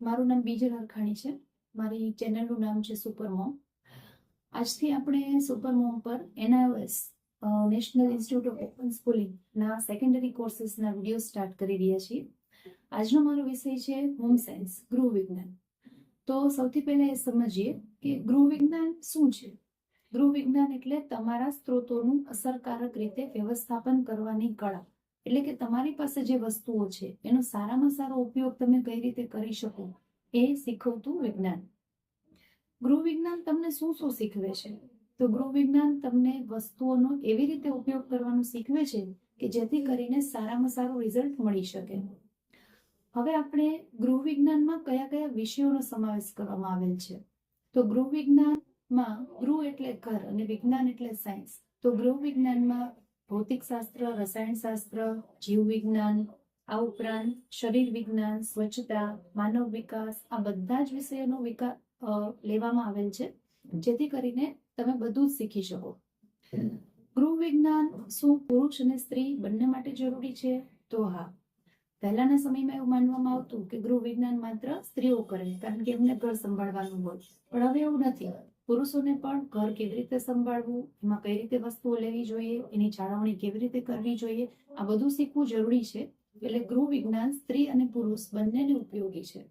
મારું નામ બીજલ હરખાણી છે. મારી ચેનલનું નામ છે સુપર મોમ. આજથી આપણે સુપર મોમ પર NIOS national institute of open સ્કૂલિંગના secondary કોર્સીસના વીડિયો સ્ટાર્ટ કરી રહ્યા છીએ. આજનો મારો વિષય છે હોમ સાયન્સ, ગૃહ વિજ્ઞાન. તો સૌથી પહેલા એ સમજીએ કે ગૃહ વિજ્ઞાન શું છે? ગૃહ વિજ્ઞાન એટલે તમારા સ્ત્રોતોનું અસરકારક રીતે વ્યવસ્થાપન કરવાની કળા. એટલે કે તમારી પાસે જે વસ્તુઓ છે, એનો સારામાં સારો ઉપયોગ તમે કઈ રીતે કરી શકો એ શીખવતું વિજ્ઞાન. ગૃહ વિજ્ઞાન તમને શું શું શીખવે છે? તો ગૃહ વિજ્ઞાન તમને વસ્તુઓનો એવી રીતે ઉપયોગ કરવાનું શીખવે છે કે જેથી કરીને સારામાં સારું રિઝલ્ટ મળી શકે. હવે આપણે ગૃહ વિજ્ઞાનમાં કયા કયા વિષયોનો સમાવેશ કરવામાં આવેલ છે? તો ગૃહ વિજ્ઞાનમાં ગૃહ એટલે ઘર અને વિજ્ઞાન એટલે સાયન્સ તો ગૃહ વિજ્ઞાનમાં ભૌતિક શાસ્ત્ર રસાયણ શાસ્ત્ર જીવ વિજ્ઞાન આ ઉપરાંત શરીર વિજ્ઞાન, સ્વચ્છતા, માનવ વિકાસ, આ બધા જ વિષયોનો વિકાસ લેવામાં આવેલ છે. જેથી કરીને તમે બધું જ શીખી શકો. ગૃહ વિજ્ઞાન શું પુરુષ અને સ્ત્રી બંને માટે જરૂરી છે? તો હા. પહેલાના સમયમાં એવું માનવામાં આવતું કે ગૃહ વિજ્ઞાન માત્ર સ્ત્રીઓ કરે, કારણ કે એમને ઘર સંભાળવાનું હોય. પણ હવે એવું નથી. પુરુષોને પણ ઘર કેવી રીતે સંભાળવું, એમાં કઈ રીતે વસ્તુઓ લેવી જોઈએ, એની જાળવણી કેવી રીતે કરવી જોઈએ, આ બધું શીખવું જરૂરી છે. એટલે ગૃહ વિજ્ઞાન સ્ત્રી અને પુરુષ બંનેને ઉપયોગી છે.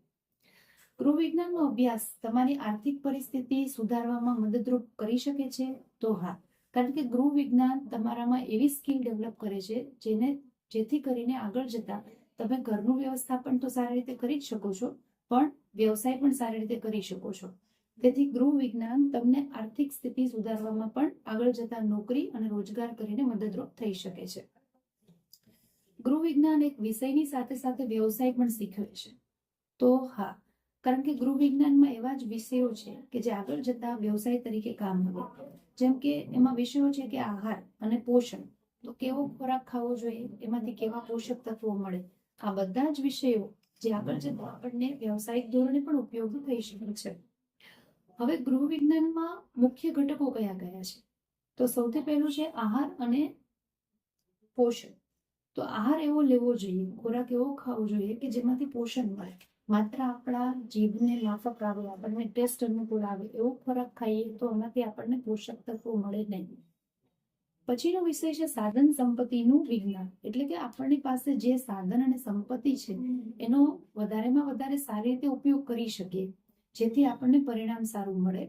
ગૃહ વિજ્ઞાનનો અભ્યાસ તમારી આર્થિક પરિસ્થિતિ સુધારવામાં મદદરૂપ કરી શકે છે? તો હા. કારણ કે ગૃહ વિજ્ઞાન તમારામાં એવી સ્કિલ ડેવલપ કરે છે જેને, જેથી કરીને આગળ જતા તમે ઘરનું વ્યવસ્થાપન તો સારી રીતે કરી જ શકો છો, પણ વ્યવસાય પણ સારી રીતે કરી શકો છો. તેથી ગૃહ વિજ્ઞાન તમને આર્થિક સ્થિતિ સુધારવામાં પણ આગળ જતા નોકરી અને રોજગાર કરીને મદદરૂપ થઈ શકે છે. ગૃહ વિજ્ઞાન એક વિષયની સાથે સાથે વ્યવસાય પણ શીખવે છે. તો હા, કારણ કે ગૃહ વિજ્ઞાનમાં એવા જ વિષયો છે કે જે આગળ જતા વ્યવસાય તરીકે કામ આવે. જેમ કે એમાં વિષયો છે કે આહાર અને પોષણ. તો કેવો ખોરાક ખાવો જોઈએ? એમાંથી કેવા પોષક તત્વો મળે? આ બધા જ વિષયો જે આગળ જતા આપણને વ્યવસાયિક ધોરણે પણ ઉપયોગી થઈ શકે છે. હવે ગૃહ વિજ્ઞાનમાં મુખ્ય ઘટકો કયા કયા છે? તો સૌથી પહેલું છે આહાર અને પોષણ. તો આહાર એવો લેવો જોઈએ, ખોરાક એવો ખાવો જોઈએ કે જેમાંથી પોષણ મળે. માત્ર આપણા જીભને માફક આવે, આપણને ટેસ્ટ અનુકૂળ આવે, એવો ખોરાક ખાઈએ તો એમાંથી આપણને પોષક તત્વો મળે નહીં. પછીનો વિષય છે સાધન સંપત્તિનું વિજ્ઞાન. એટલે કે આપણી પાસે જે સાધન અને સંપત્તિ છે, એનો વધારેમાં વધારે સારી રીતે ઉપયોગ કરી શકીએ. જેથી આપણને પરિણામ સારું મળે.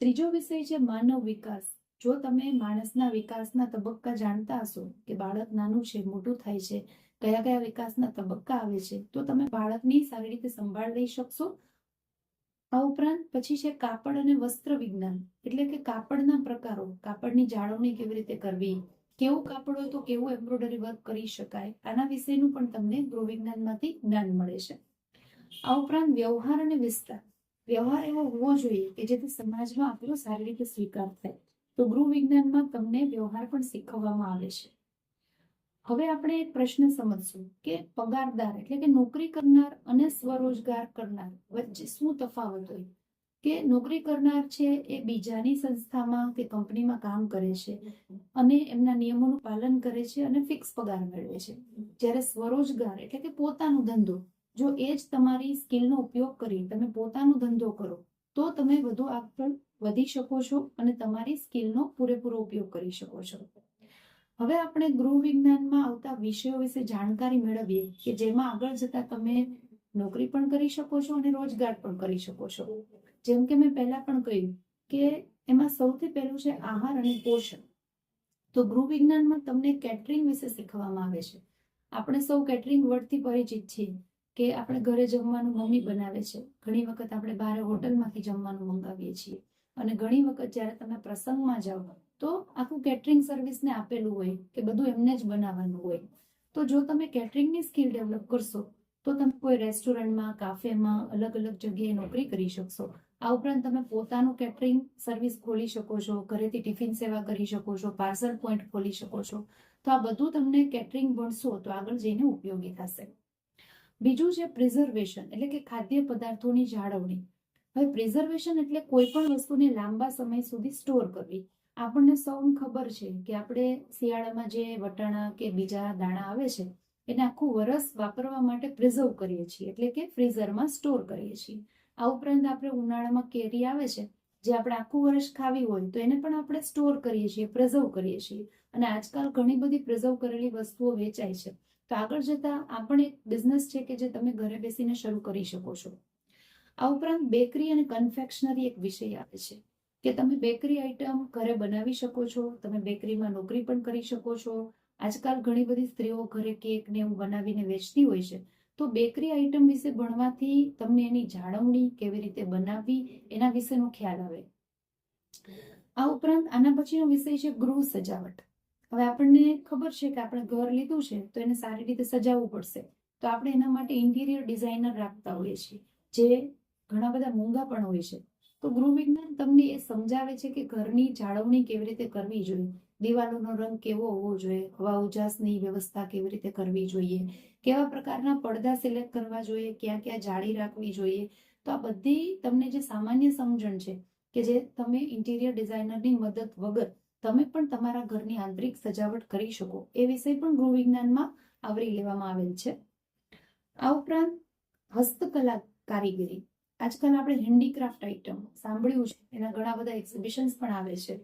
ત્રીજો વિષય છે માનવ વિકાસ. જો તમે માણસના વિકાસના તબક્કા જાણતા હશો કે બાળક નાનું છે, મોટું થાય છે, કયા કયા વિકાસના તબક્કા આવે છે, તો તમે બાળકની સારી રીતે સંભાળ લઈ શકશો. આ ઉપરાંત પછી છે કાપડ અને વસ્ત્ર વિજ્ઞાન. એટલે કે કાપડના પ્રકારો, કાપડની જાળવણી કેવી રીતે કરવી, કેવું કાપડ હોય તો કેવું એમ્બ્રોઇડરી વર્ક કરી શકાય, આના વિશેનું પણ તમને ગૃહ વિજ્ઞાનમાંથી જ્ઞાન મળે છે. આ ઉપરાંત વ્યવહાર અને વિસ્તાર. વ્યવહાર એવો હોવો જોઈએ કે જેથી સમાજમાં આપણો સારી રીતે સ્વીકાર થાય. તો ગૃહ વિજ્ઞાનમાં તમને વ્યવહાર પણ શીખવવામાં આવે છે. હવે આપણે એક પ્રશ્ન સમજશું કે પગારદાર એટલે કે નોકરી કરનાર અને સ્વરોજગાર કરનાર વચ્ચે શું તફાવત હોય? કે નોકરી કરનાર છે એ બીજાની સંસ્થામાં કે કંપનીમાં કામ કરે છે અને એમના નિયમોનું પાલન કરે છે અને ફિક્સ પગાર મેળવે છે. જ્યારે સ્વરોજગાર એટલે કે પોતાનો ધંધો જો એ જ તમારી સ્કિલનો ઉપયોગ કરી તમે પોતાનો ધંધો કરો, તો તમે વધુ આગળ વધી શકો છો અને તમારી સ્કિલનો પૂરેપૂરો ઉપયોગ કરી શકો છો. હવે આપણે ગૃહ વિજ્ઞાનમાં આવતા વિષયો વિશે જાણકારી મેળવીએ કે જેમાં આગળ જતા તમે નોકરી પણ કરી શકો છો અને રોજગાર પણ કરી શકો છો. જેમ કે મેં પહેલા પણ કહ્યું કે એમાં સૌથી પહેલું છે આહાર અને પોષણ. તો ગૃહ વિજ્ઞાનમાં તમને કેટરિંગ વિશે શીખવામાં આવે છે. આપણે સૌ કેટરિંગ વર્ડથી પરિચિત છીએ. કે આપણે ઘરે જમવાનું મમ્મી બનાવે છે. ઘણી વખત આપણે બહાર હોટલમાંથી જમવાનું મંગાવીએ છીએ. અને ઘણી વખત જ્યારે તમે પ્રસંગમાં જાઓ, તો આખું કેટરિંગ સર્વિસને આપેલું હોય કે બધું એમને જ બનાવવાનું હોય. તો જો તમે કેટરિંગની સ્કિલ ડેવલપ કરશો, તો તમે કોઈ રેસ્ટોરન્ટમાં કાફેમાં અલગ અલગ જગ્યાએ નોકરી કરી શકશો. આ ઉપરાંત તમે પોતાનું કેટરિંગ સર્વિસ ખોલી શકો છો, ઘરેથી ટિફિન સેવા કરી શકો છો પાર્સલ પોઈન્ટ ખોલી શકો છો. તો આ બધું તમને કેટરિંગ ભણશો, તો આગળ જઈને ઉપયોગી થશે. બીજું છે પ્રિઝર્વેશન એટલે કે ખાદ્ય પદાર્થોની જાળવણી. હવે પ્રિઝર્વેશન એટલે કોઈ પણ વસ્તુને લાંબા સમય સુધી સ્ટોર કરવી. આપણને સૌને ખબર છે કે આપણે શિયાળામાં જે વટાણા કે બીજા દાણા આવે છે, એને આખું વરસ વાપરવા માટે પ્રિઝર્વ કરીએ છીએ, એટલે કે ફ્રીઝરમાં સ્ટોર કરીએ છીએ. આ ઉપરાંત આપણે ઉનાળામાં કેરી આવે છે, જે આપણે આખું વર્ષ ખાવી હોય, તો એને પણ આપણે સ્ટોર કરીએ છીએ પ્રિઝર્વ કરીએ છીએ. અને આજકાલ ઘણી બધી પ્રિઝર્વ કરેલી વસ્તુઓ વેચાય છે. તો આગળ જતા આ પણ એક બિઝનેસ છે કે જે તમે ઘરે બેસીને શરૂ કરી શકો છો. આ ઉપરાંત બેકરી અને કન્ફેક્શનરી એક વિષય આવે છે. કે તમે બેકરી આઇટમ ઘરે બનાવી શકો છો, તમે બેકરીમાં નોકરી પણ કરી શકો છો. આજકાલ ઘણી બધી સ્ત્રીઓ ઘરે કેક ને એવું બનાવીને વેચતી હોય છે. તો બેકરી આઇટમ વિશે ભણવાથી તમને એની જાળવણી કેવી રીતે બનાવવી, એના વિશેનો ખ્યાલ આવે. આ ઉપરાંત આના પછીનો વિષય છે ગૃહ સજાવટ. હવે આપણને ખબર છે કે આપણે ઘર લીધું છે, તો એને સારી રીતે સજાવવું પડશે. તો આપણે એના માટે ઇન્ટિરિયર ડિઝાઇનર રાખતા હોઈએ છીએ, જે ઘણા બધા મોંઘા પણ હોય છે. તો ગૃહ તમને એ સમજાવે છે કે ઘરની જાળવણી કેવી રીતે કરવી જોઈએ? દિવાલોનો રંગ કેવો હોવો જોઈએ? હવા ઉજાસની વ્યવસ્થા કેવી રીતે કરવી જોઈએ? કેવા પ્રકારના પડદા સિલેક્ટ કરવા જોઈએ? ક્યાં ક્યાં જાળી રાખવી જોઈએ? તો આ બધી તમને જે સામાન્ય સમજણ છે કે જે તમે ઇન્ટિરિયર ડિઝાઇનરની મદદ વગર તમે પણ તમારા ઘરની આંતરિક સજાવટ કરી શકો એ વિષય પણ ગૃહ વિજ્ઞાનમાં આવરી લેવામાં આવેલ છે. આ ઉપરાંત હસ્તકલા કારીગરી. આજકાલ આપણે હેન્ડીક્રાફ્ટ આઇટમ સાંભળ્યું છે. એના ઘણા બધા એક્ઝિબિશન્સ પણ આવે છે.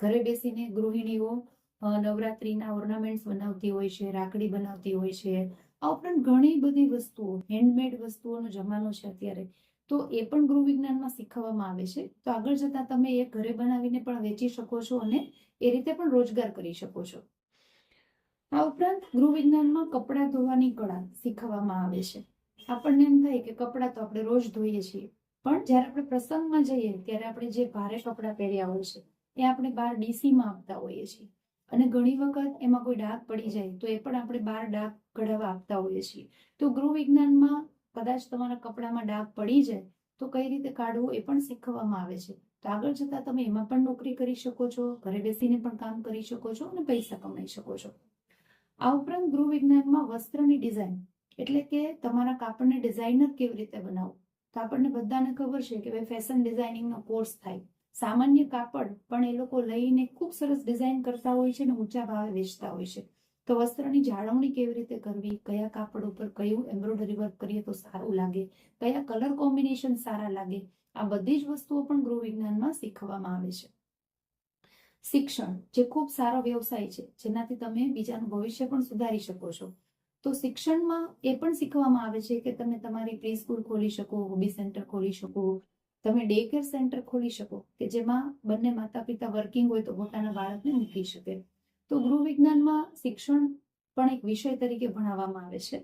ઘરે બેસીને ગૃહિણીઓ નવરાત્રીના ઓર્નામેન્ટ્સ બનાવતી હોય છે, રાખડી બનાવતી હોય છે. આ ઉપરાંત ઘણી બધી વસ્તુઓ હેન્ડમેડ વસ્તુઓનો જમાનો છે અત્યારે. તો એ પણ ગૃહ વિજ્ઞાનમાં શીખવવામાં આવે છે. તો આગળ જતા તમે એ ઘરે બનાવીને પણ વેચી શકો છો અને એ રીતે પણ રોજગાર કરી શકો છો. આ ઉપરાંત ગૃહ વિજ્ઞાનમાં કપડાં ધોવાની કળા શીખવવામાં આવે છે. આપણને એમ થાય કે કપડાં તો આપણે રોજ ધોઈએ છીએ. પણ જ્યારે આપણે પ્રસંગમાં જઈએ ત્યારે આપણે જે ભારે કપડાં પહેર્યા હોય છે, એ આપણે બહાર ડીસીમાં આપતા હોઈએ છીએ. અને ઘણી વખત એમાં કોઈ ડાઘ પડી જાય તો એ પણ આપણે બહાર ડાઘ કઢાવવા આપતા હોઈએ છીએ. તો ગૃહ વિજ્ઞાનમાં કદાચ તમારા કપડામાં ડાઘ પડી જાય, તો કઈ રીતે કાઢવું એ પણ શીખવવામાં આવે છે. તો આગળ જતા તમે એમાં પણ નોકરી કરી શકો છો, ઘરે બેસીને પણ કામ કરી શકો છો અને પૈસા કમાઈ શકો છો. આ ઉપરાંત ગૃહ વિજ્ઞાનમાં વસ્ત્રની ડિઝાઇન, એટલે કે તમારા કાપડને ડિઝાઇનર કેવી રીતે બનાવવું? તો આપણને બધાને ખબર છે કે ભાઈ ફેશન ડિઝાઇનિંગનો કોર્સ થાય. સામાન્ય કાપડ પણ એ લોકો લઈને ખૂબ સરસ ડિઝાઇન કરતા હોય છે અને ઊંચા ભાવે વેચતા હોય છે. તો વસ્ત્રની જાળવણી કેવી રીતે કરવી? કયા કાપડ ઉપર કયું એમ્બ્રોઇડરી વર્ક કરીએ તો સારું લાગે? કયા કલર કોમ્બિનેશન સારા લાગે? આ બધી જ વસ્તુઓ પણ ગૃહ વિજ્ઞાનમાં શીખવામાં આવે છે. શિક્ષણ જે ખૂબ સારો વ્યવસાય છે, જેનાથી તમે બીજાનું ભવિષ્ય પણ સુધારી શકો છો. તો શિક્ષણમાં એ પણ શીખવામાં આવે છે કે તમે તમારી પ્રી સ્કૂલ ખોલી શકો હોબી સેન્ટર ખોલી શકો, તમે ડે કેર સેન્ટર ખોલી શકો, કે જેમાં બંને માતા પિતા વર્કિંગ હોય તો પોતાના બાળકને મૂકી શકે. તો ગૃહ વિજ્ઞાનમાં શિક્ષણ પણ એક વિષય તરીકે ભણાવવામાં આવે છે.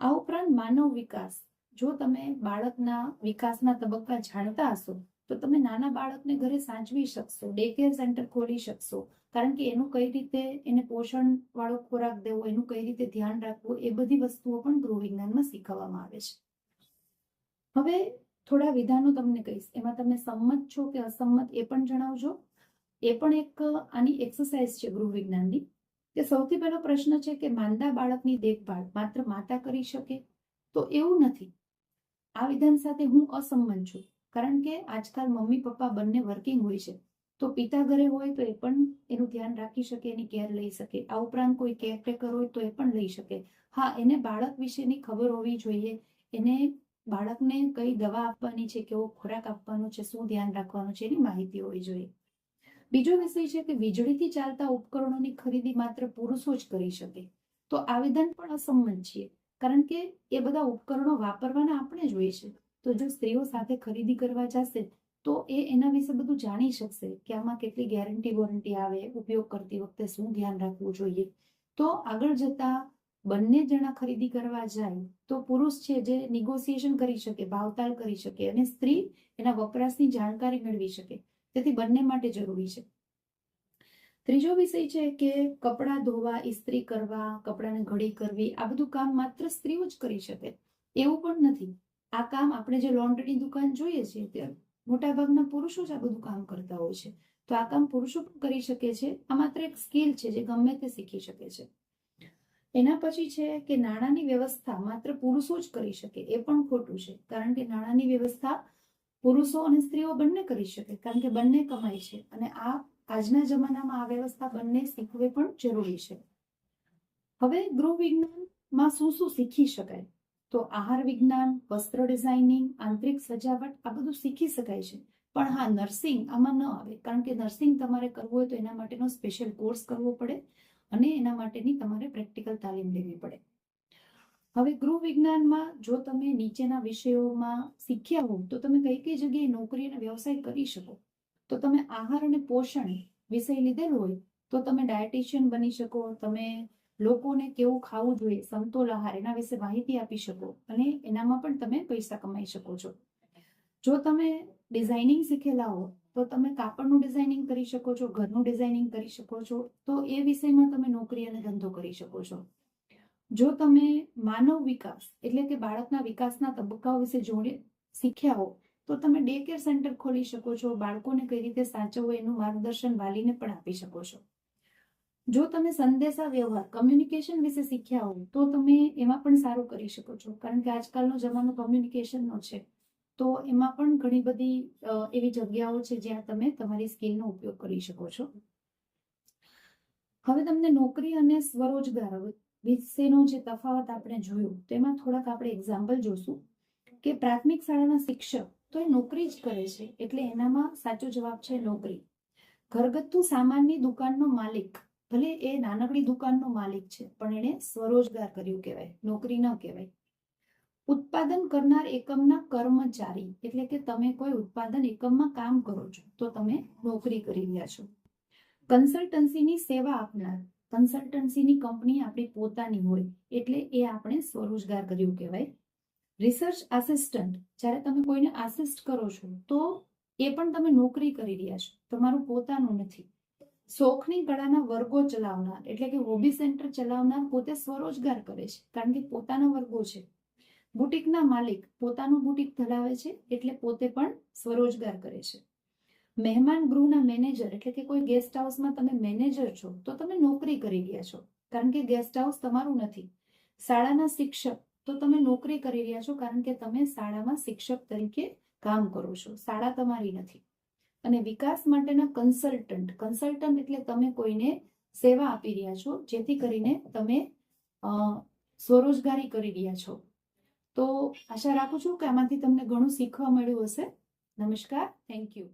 આ ઉપરાંત માનવ વિકાસ. જો તમે બાળકના વિકાસના તબક્કા જાણતા હશો, તો તમે નાના બાળકને ઘરે સાચવી શકશો ડે કેર સેન્ટર ખોલી શકશો. કારણ કે એનું કઈ રીતે એને પોષણ વાળો ખોરાક દેવો, એનું કઈ રીતે ધ્યાન રાખવું, એ બધી વસ્તુઓ પણ ગૃહ વિજ્ઞાનમાં શીખવવામાં આવે છે. હવે થોડા વિધાનો તમને કહીશ. એમાં તમે સંમત છો કે અસંમત એ પણ જણાવજો. એ પણ એક, આની એક્સરસાઇઝ છે ગૃહ વિજ્ઞાનની કે સૌથી પહેલો પ્રશ્ન છે કે માંદા બાળકની દેખભાળ માત્ર માતા કરી શકે? તો એવું નથી. આ વિધાન સાથે હું અસંમત છું. કારણ કે આજકાલ મમ્મી પપ્પા બંને વર્કિંગ હોય છે. તો પિતા ઘરે હોય તો એ પણ એનું ધ્યાન રાખી શકે, એની કેર લઈ શકે. આ ઉપરાંત કોઈ કેરટેકર હોય તો એ પણ લઈ શકે. હા, એને બાળક વિશેની ખબર હોવી જોઈએ. એને બાળકને કઈ દવા આપવાની છે, કેવો ખોરાક આપવાનો છે, શું ધ્યાન રાખવાનું છે, એની માહિતી હોવી જોઈએ. બીજો વિષય છે કે વીજળીથી ચાલતા ઉપકરણોની ખરીદી માત્ર પુરુષો જ કરી શકે. તો આ પણ અસંમત છીએ કારણ કે એ બધા ઉપકરણો વાપરવાના આપણે જ હોય છે. તો જો સ્ત્રીઓ સાથે ખરીદી કરવા જશે, તો એ એના વિશે બધું જાણી શકશે કે આમાં કેટલી ગેરંટી વોરંટી આવે, ઉપયોગ કરતી વખતે શું ધ્યાન રાખવું જોઈએ. તો આગળ જતા બંને જણા ખરીદી કરવા જાય, તો પુરુષ છે જે નિગોસિએશન કરી શકે, ભાવતાલ કરી શકે અને સ્ત્રી એના વપરાશની જાણકારી મેળવી શકે. તેથી બંને માટે જરૂરી છે. ત્રીજો વિષય છે કે કપડાં ધોવા, ઇસ્ત્રી કરવા, કપડાને ઘડી કરવી, આ બધું કામ માત્ર સ્ત્રીઓ જ કરી શકે. એવું પણ નથી. આ કામ આપણે જે લોન્ડ્રીની દુકાન જોઈએ છીએ ત્યાં મોટાભાગના પુરુષો જ આ બધું કામ કરતા હોય છે. તો આ કામ પુરુષો પણ કરી શકે છે. આ માત્ર એક સ્કિલ છે જે ગમે તે શીખી શકે છે. એના પછી છે કે નાણાંની વ્યવસ્થા માત્ર પુરુષો જ કરી શકે, એ પણ ખોટું છે. કારણ કે નાણાંની વ્યવસ્થા પુરુષો અને સ્ત્રીઓ બંને કરી શકે, કારણ કે બંને કમાય છે અને આ આજના જમાનામાં આ વ્યવસ્થા બંને શીખવી પણ જરૂરી છે. હવે ગૃહ વિજ્ઞાનમાં શું શું શીખી શકાય? તો આહાર વિજ્ઞાન, વસ્ત્ર ડિઝાઇનિંગ, આંતરિક સજાવટ, આ બધું શીખી શકાય છે. પણ હા, નર્સિંગ આમાં ન આવે, કારણ કે નર્સિંગ તમારે કરવું હોય તો એના માટેનો સ્પેશિયલ કોર્સ કરવો પડે અને એના માટેની તમારે પ્રેક્ટિકલ તાલીમ લેવી પડે. હવે ગૃહ વિજ્ઞાનમાં જો તમે નીચેના વિષયોમાં શીખ્યા હો તો તમે કઈ કઈ જગ્યાએ નોકરી અને વ્યવસાય કરી શકો? તો તમે આહાર અને પોષણ વિષય લીધેલો હોય, તો તમે ડાયટિશિયન બની શકો, તમે લોકોને કેવું ખાવું જોઈએ, સમતોલ આહાર, એના વિશે માહિતી આપી શકો, અને એનામાં પણ તમે પૈસા કમાઈ શકો છો. જો તમે ડિઝાઇનિંગ શીખેલા હો, તો તમે કાપડનું ડિઝાઇનિંગ કરી શકો છો, ઘરનું ડિઝાઇનિંગ કરી શકો છો, તો એ વિષયમાં તમે નોકરી અને ધંધો કરી શકો છો. જો તમે માનવ વિકાસ, એટલે કે બાળકના વિકાસના તબક્કાઓ વિશે જોડે શીખ્યા હો, તો તમે ડે કેર સેન્ટર ખોલી શકો છો, બાળકોને કઈ રીતે સાચવવું એનું માર્ગદર્શન વાલીને પણ આપી શકો છો. જો તમે સંદેશા વ્યવહાર કમ્યુનિકેશન વિશે શીખ્યા હો, તો તમે એમાં પણ સારું કરી શકો છો. કારણ કે આજકાલનો જમાનો કમ્યુનિકેશનનો છે. તો એમાં પણ ઘણી બધી એવી જગ્યાઓ છે જ્યાં તમે તમારી સ્કિલનો ઉપયોગ કરી શકો છો. હવે તમને નોકરી અને સ્વરોજગાર વિશેનો જે તફાવત આપણે જોયું, તેમાં થોડાક આપણે એક્ઝામ્પલ જોશું કે પ્રાથમિક શાળાના શિક્ષક તો એ નોકરી જ કરે છે, એટલે એનામાં સાચો જવાબ છે નોકરી. ઘરગથ્થુ સામાનની દુકાનનો માલિક, ભલે એ નાનકડી દુકાનનો માલિક છે, પણ એણે સ્વરોજગાર કર્યું કહેવાય, નોકરી ન કહેવાય. ઉત્પાદન કરનાર એકમના કર્મચારી, એટલે કે તમે કોઈ ઉત્પાદન એકમમાં કામ કરો છો, તો તમે નોકરી કરી રહ્યા છો. કન્સલ્ટન્સીની સેવા આપનાર કન્સલ્ટન્સીની કંપની આપણી પોતાની હોય એટલે એ આપણે સ્વરોજગાર કર્યું કહેવાય. રિસર્ચ આસિસ્ટન્ટ જ્યારે તમે કોઈને આસિસ્ટ કરો છો, તો એ પણ તમે નોકરી કરી રહ્યા છો. તમારું પોતાનું નથી. શોખની કળાના વર્ગો ચલાવનાર, એટલે કે હોબી સેન્ટર ચલાવનાર પોતે સ્વરોજગાર કરે છે, કારણ કે પોતાના વર્ગો છે. બુટીકના માલિક પોતાનું બુટીક ધરાવે છે, એટલે પોતે પણ સ્વરોજગાર કરે છે. મહેમાન ગૃહના મેનેજર, એટલે કે કોઈ ગેસ્ટ હાઉસમાં તમે મેનેજર છો, તો તમે નોકરી કરી રહ્યા છો. કારણ કે ગેસ્ટ હાઉસ તમારું નથી. શાળાના શિક્ષક, તો તમે નોકરી કરી રહ્યા છો, કારણ કે તમે શાળામાં શિક્ષક તરીકે કામ કરો છો. શાળા તમારી નથી. અને વિકાસ માટેના કન્સલ્ટન્ટ કન્સલ્ટન્ટ એટલે તમે કોઈને સેવા આપી રહ્યા છો, જેથી કરીને તમે સ્વરોજગારી કરી રહ્યા છો. તો આશા રાખું છું કે આમાંથી તમને ઘણું શીખવા મળ્યું હશે. નમસ્કાર. Thank you